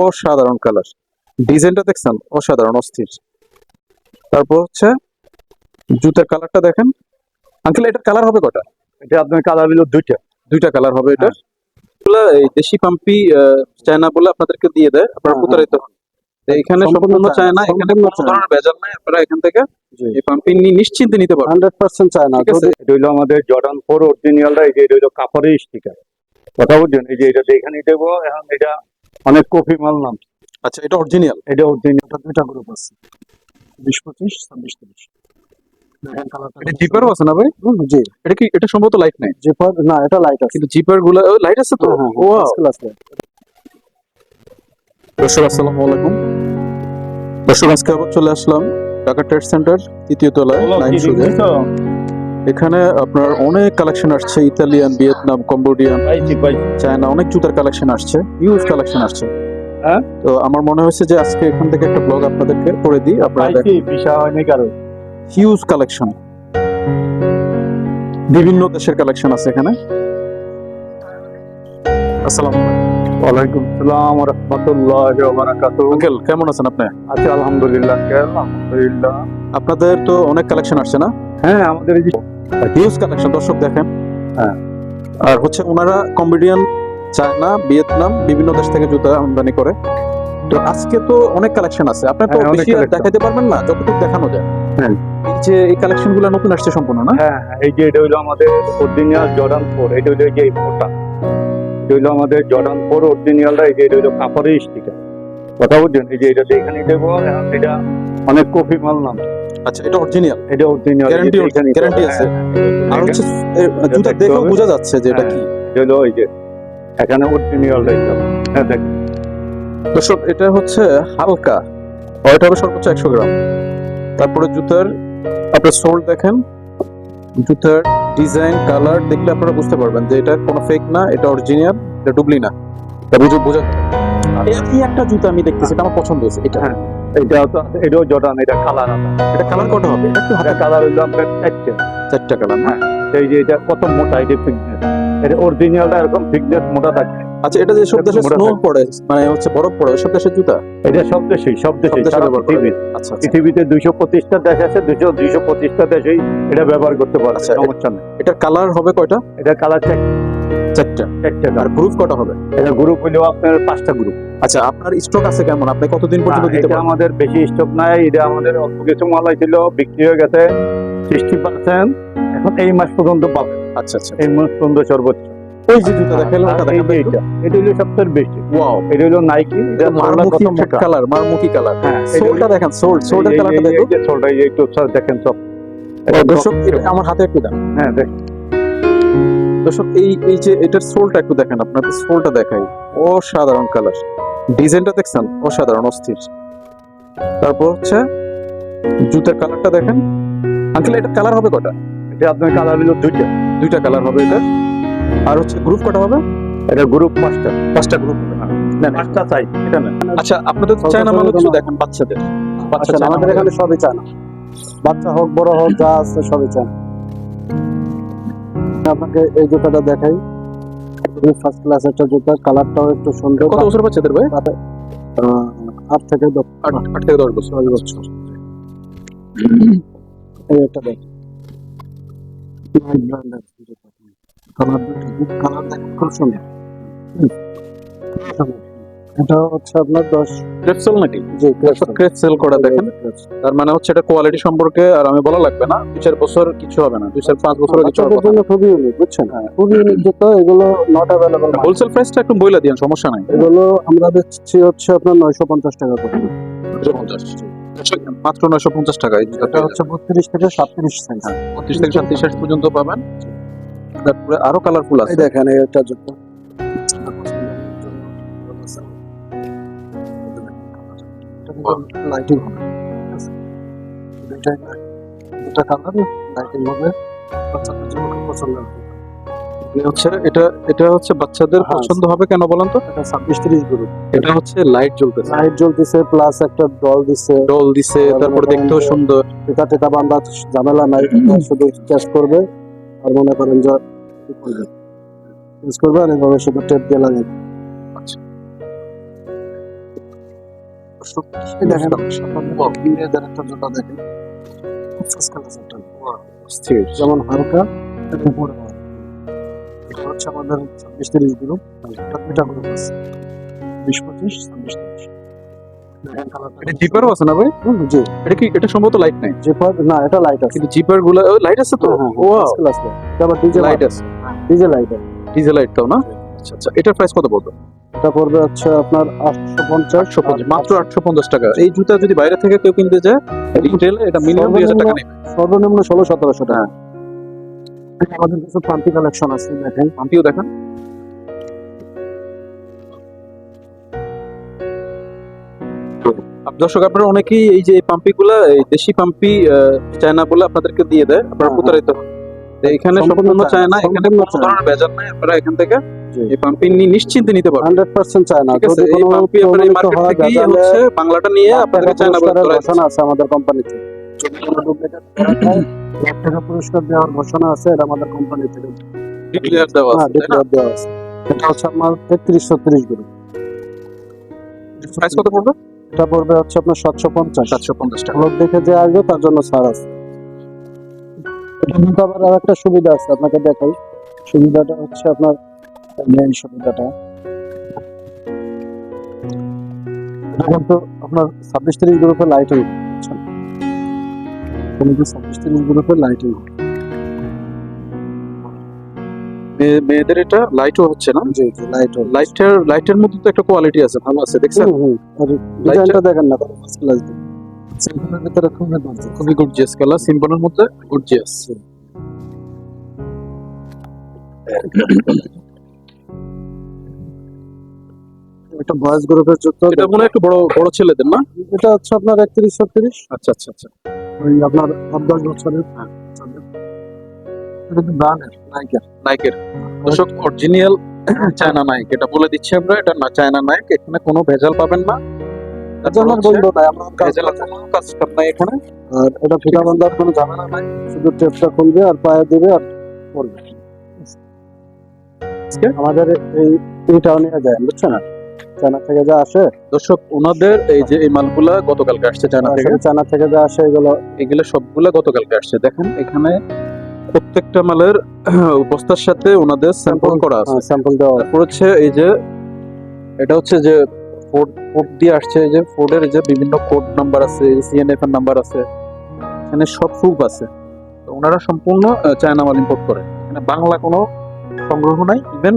অসাধারণ কালার ডিজাইনটা দেখছেন? অসাধারণ অস্থির। তারপর হচ্ছে জুতার কালারটা দেখেন। আঙ্কেল এটার কালার হবে কটা? এটা আপনার কালার হলো দুইটা। দুইটা কালার হবে এটা এগুলা এই দেশি পাম্পি চায়না বলে আপনাদেরকে দিয়ে দেয়। আপনারা হ্যাঁ, প্রতারিত হন। এখানে সম্পূর্ণ চায়না চায়না, এখানে কোনো ধরনের ভেজাল নাই। আপনারা এখান থেকে। এই পাম্পি নিশ্চিন্তে নিতে পারবেন। হান্ড্রেড পার্সেন্ট চায় না ঠিক আছে। এটা হইল আমাদের জর্ডান ফোর অরিজিনালটা এই যে এটা কাপড়ের স্টিকার কথা বুঝছেন? এই যে এটা এখানে দেবো এখন এটা অনেক কপি মাল নাম। আচ্ছা এটা অরিজিনাল এটা অরিজিনালটা দুইটা গ্রুপ আছে। বিশ পঁচিশ ছাব্বিশ তিরিশ। এটা জিপারও আছে না ভাই? জি। এটা কি এটা সম্ভবত লাইট নাই? জিপার না এটা লাইট আছে। কিন্তু জিপারগুলা লাইট আছে তো? হ্যাঁ, হ্যাঁ, ওয়াও first class light। দর্শক আসসালামু আলাইকুম। দর্শক আজকে আবার চলে আসলাম ঢাকা ট্রেড সেন্টার তৃতীয় তলায় লাইন এখানে আপনার অনেক কালেকশন আসছে ইতালিয়ান ভিয়েতনাম কম্বোডিয়ান চায়না অনেক জুতার কালেকশন আসছে ইউজ কালেকশন আসছে। হ্যাঁ? তো আমার মনে হয়েছে যে আজকে এখান থেকে একটা ব্লগ আপনাদেরকে করে দিই আপনারা হিউজ কালেকশন বিভিন্ন দেশের কালেকশন আছে এখানে। আসসালাম ওয়ালাইকুম সালাম রহমতুল্লাহ বারাকাতু আঙ্কেল কেমন আছেন আপনি? আচ্ছা আলহামদুলিল্লাহ আলহামদুলিল্লাহ। আপনাদের তো অনেক কালেকশন আসছে না? হ্যাঁ আমাদের এই হিউজ কালেকশন দর্শক দেখেন। হ্যাঁ। আর হচ্ছে ওনারা কম্বোডিয়ান চায়না ভিয়েতনাম বিভিন্ন দেশ থেকে জুতা আমদানি করে। তো আজকে তো অনেক কালেকশন আছে। আপনি তো হ্যাঁ, বেশি আর দেখাতে পারবেন না যতটুকু দেখানো যায়। হ্যাঁ। এই যে এই কালেকশনগুলো নতুন আসছে সম্পূর্ণ না? হ্যাঁ হ্যাঁ, এই যে এটা হইল আমাদের অরিজিনাল জর্ডান ফোর এটা হইল এই যে এই ফোরটা এটা হইল আমাদের জর্ডান ফোর অরিজিনালটা এই যে এটা হইল কাপড়ের স্টিকার কথা বুঝছেন? এই যে এটা এখানে দেবো এটা অনেক কপি মাল নাম আচ্ছা এটা অরিজিনাল এটা অরিজিনাল Guarantee guarantee আছে। আর হচ্ছে জুতা দেখতে দেখেও হবে। বোঝা যাচ্ছে যে এটা হ্যাঁ। কি এটা হইল এই যে এখানে অরিজিনাল অরিজিনালটা হ্যাঁ দেখ দর্শক এটা হচ্ছে হালকা ওয়েট হবে সর্বোচ্চ একশো গ্রাম তারপরে জুতার আপনার সোল দেখেন জুতার ডিজাইন কালার দেখলে আপনারা বুঝতে পারবেন যে এটা কোনো ফেক না এটা অরিজিনাল এটা ডুবলি না এটা বুঝে বোঝা যাবে। এই একটা জুতা আমি দেখতেছি এটা আমার পছন্দ হয়েছে এটা হ্যাঁ। এটা তো এটাও জর্ডান এটা কালার এটা কালার কটা হবে? এটা এটা কালার হইল আপনার চারটে। চারটা কালার না এই যে এটা কত মোটা যে ফিটনেস এটা অরিজিনালটা এরকম ফিটনেস মোটা থাকে। আচ্ছা এটা যে সব দেশে স্নো পড়ে মানে হচ্ছে বরফ পড়ে সব দেশের জুতা? এটা সব দেশেই সব দেশে সারা পৃথিবীর আচ্ছা আচ্ছা। পৃথিবীতে দুইশো পঁচিশটা দেশ আছে দুইশো দুইশো পঁচিশটা দেশেই এটা ব্যবহার করতে পারে আচ্ছা, সমস্যা নেই। এটার কালার হবে কয়টা? এটা কালার চারটা চারটা। চারটা আর গ্রুপ কটা হবে? এটা গ্রুপ হইলেও আপনার পাঁচটা গ্রুপ আচ্ছা আপনার স্টক আছে কেমন? আপনি কতদিন পর্যন্ত দিতে পারবেন আমাদের বেশি স্টক নাই এটা আমাদের অল্প কিছু মাল ছিল বিক্রি হয়ে গেছে সিক্সটি পার্সেন্ট এখন এই মাস পর্যন্ত পাবে আচ্ছা আচ্ছা এই মাস পর্যন্ত সর্বোচ্চ। ওই যে জুতা দেখাইলাম ওটা আর দেখাবেন এটা এটা হলো সবচেয়ে বেশি ওয়াও এটা হলো নাইকি এটা মারমুখী কালার মারমুখী কালার হ্যাঁ সোলটা দেখেন সোল সোলটার এই- কালারটা দেখো সোলটা একটু স্যার দেখেন সব। দর্শক আমার হাতে একটু দেন হ্যাঁ দেখ দর্শক এই এই যে এটার সোলটা একটু দেখেন আপনাকে সোলটা দেখাই। অসাধারণ কালার ডিজাইনটা দেখছেন? অসাধারণ অস্থির। তারপর হচ্ছে জুতার কালারটা দেখেন। আঙ্কেল এটা কালার হবে কটা এটা আপনার কালার হলো দুইটা। দুইটা কালার হবে এটা। আর হচ্ছে গ্রুপ কটা হবে? এটা গ্রুপ পাঁচটা। পাঁচটা গ্রুপ হবে না না, না, পাঁচটা চাই এটা না আচ্ছা আপনাদের চায়না মাল কিছু দেখেন বাচ্চাদের। বাচ্চা আচ্ছা আমাদের এখানে সবই চায় না বাচ্চা হোক বড় হোক যা আছে সবই চায় আপনাকে এই জুতাটা দেখাই। ফার্স্ট ক্লাস একটা জুতা কালারটাও একটু সুন্দর। কত বছর বাচ্চাদের ভাই? আট থেকে দশ আট থেকে দশ বছর। দশ বছর। এই একটা দেখ। Colour colour. খুব সুন্দর। এটা হচ্ছে আপনার দশ ক্রেপসেল নাকি? জি ক্রেপসেল করা দেখেন। তার মানে হচ্ছে এটা কোয়ালিটি সম্পর্কে আর আমি বলা লাগবে না। দুই চার বছর কিছু হবে না। দুই চার পাঁচ বছর কিছু হবে বাচ্চাদের খুবই ইউনিক বুঝছেন? খুবই ইউনিক জুতো এগুলো নট অ্যাভেলেবল হোলসেল প্রাইসটা একটু বইলা দিন সমস্যা নাই। এগুলো আমরা দিচ্ছি হচ্ছে আপনার নয়শো পঞ্চাশ টাকা করে। মাত্র নয়শো পঞ্চাশ টাকা। এটা হচ্ছে বত্রিশ থেকে সাতত্রিশ বত্রিশ থেকে সাতত্রিশ পর্যন্ত পাবেন। তারপরে আরও কালারফুল আছে। দেখেন জুতো লাইটিং হবে দুটা কালার লাইটিং হবে বাচ্চাদের জন্য খুব পছন্দ হচ্ছে এটা এটা হচ্ছে বাচ্চাদের হ্যাঁ। পছন্দ হবে কেন বলেন তো? এটা ছাব্বিশ তিরিশ গ্রুপ। এটা হচ্ছে লাইট জ্বলতেছে। লাইট জ্বলতেছে প্লাস একটা ডল দিছে। ডল দিছে তারপরে দেখতেও সুন্দর। টেকা টেকা বান্ধা ঝামেলা নাই শুধু ক্যাশ করবে। আর মনে করেন যে ক্যাশ করবে? আর এভাবে শুধু টেপ দিয়ে লাগাই দেখেন একটা দেখেন স্থির যেমন হালকা এবং উপরে এটা হচ্ছে আমাদের ছাব্বিশ তিরিশ গ্রুপ এটা গ্রুপ আছে বিশ পঁচিশ ছাব্বিশ তিরিশ এটা জিপারও আছে না ভাই জি এটা কি এটা সম্ভবত লাইট নাই জিপার না এটা লাইট আছে কিন্তু জিপারগুলা লাইট আছে তো হ্যাঁ, ক্লাস এটা আবার ডিজে লাইট আছে ডিজে লাইট আছে ডিজেল লাইট তাও না আচ্ছা আচ্ছা এটার প্রাইস কত পড়বে? এটা পড়বে হচ্ছে আপনার আটশো পঞ্চাশ মাত্র আটশো পঞ্চাশ টাকা। এই জুতা যদি বাইরে থেকে কেউ কিনতে যায় রিটেল এটা মিনিমাম দুই হাজার টাকা নেবে। সর্বনিম্ন ষোলো সতেরোশো টাকা। আমাদের কিছু পান্তি কালেকশন আছে দেখেন। পাম্পিও দেখেন। দর্শক আপনারা অনেকেই এই যে পাম্পি গুলা এই দেশি পাম্পি চায়না বলে আপনাদেরকে দিয়ে দেয় আপনারা হ্যাঁ, প্রতারিত হন। এখানে সম্পূর্ণ চায়না, এখানে কোনো ধরনের ভেজাল নাই। আপনারা এখান থেকে। এই পাম্পি নিশ্চিন্তে নিতে পারবেন হান্ড্রেড পার্সেন্ট চায় ঠিক আছে এই পাম্পি আপনার মার্কেট থেকেই হচ্ছে বাংলাটা নিয়ে লাখ আপনাদেরকে চায়না বলে ঘোষণা আছে আমাদের কোম্পানিতে লাখ টাকা পুরস্কার দেওয়ার ঘোষণা আছে এটা আমাদের কোম্পানি থেকে ডিক্লেয়ার দেওয়া হ্যাঁ আছে তাই দেওয়া আছে। এটা হচ্ছে আমার তেত্রিশ ছত্রিশ গ্রুপ প্রাইস কত পড়বে? এটা পড়বে হচ্ছে আপনার সাতশো পঞ্চাশ। সাতশো পঞ্চাশ টাকা। লোক দেখে যে আসবে তার জন্য ছাড় আছে। এটা কিন্তু আবার আর একটা সুবিধা আছে আপনাকে দেখাই। সুবিধাটা হচ্ছে আপনার মেইন সুবিধাটা। আপনার ছাব্বিশ তিরিশ গ্রুপের লাইটিং ছাব্বিশ তিরিশ গ্রুপের লাইটিং মেয়ে- মেয়েদের এটা লাইটও হচ্ছে না? জি জি লাইট লাইটের লাইটের মধ্যে তো একটা কোয়ালিটি আছে ভালো আছে দেখছেন? ডিজাইনটা দেখেন না ফার্স্ট ক্লাস সিম্পলের ভিতরে খুবই বাজে খুবই গর্জিয়াস কালার সিম্পলের মধ্যে গর্জিয়াস একটা বয়েজ গ্রুপের জুতো এটা মনে একটু বড় বড় ছেলেদের না? এটা হচ্ছে আপনার একত্রিশ ছত্রিশ। আচ্ছা আচ্ছা আচ্ছা। ওই আপনার আট দশ বছরের এটা কিন্তু ব্র্যান্ডের নাইকের। নাইকের। দর্শক অরিজিনাল চায়না নাইক এটা বলে দিচ্ছি আমরা এটা না চায়না নাইক এখানে কোনো ভেজাল পাবেন না। আমরা কোনো কাজ নাই এখানে। আর এটা ফিতা বান্ধার কোনো ঝামেলা নাই শুধু টেপটা খুলবে আর পায়ে দিবে আর পড়বে। আজকে? আমাদের এই নিয়ে যায় বুঝছ না চায়না থেকে যা আসে। দর্শক ওনাদের এই যে এই মালগুলা গতকালকে আসছে চায়না থেকে। চায়না থেকে যা আসে এগুলো এগুলো সবগুলা গতকালকে আসছে। দেখেন এখানে প্রত্যেকটা মালের বস্তার সাথে ওনাদের স্যাম্পল করা আছে। স্যাম্পল দেওয়া হচ্ছে এই যে এটা হচ্ছে যে দিয়ে আসছে যে যে বিভিন্ন কোড নাম্বার আছে সিএনএফ এর নাম্বার আছে। এখানে সব প্রুফ আছে। তো ওনারা সম্পূর্ণ চায়না মাল ইম্পোর্ট করে। এখানে বাংলা কোনো সংগ্রহ নাই ইভেন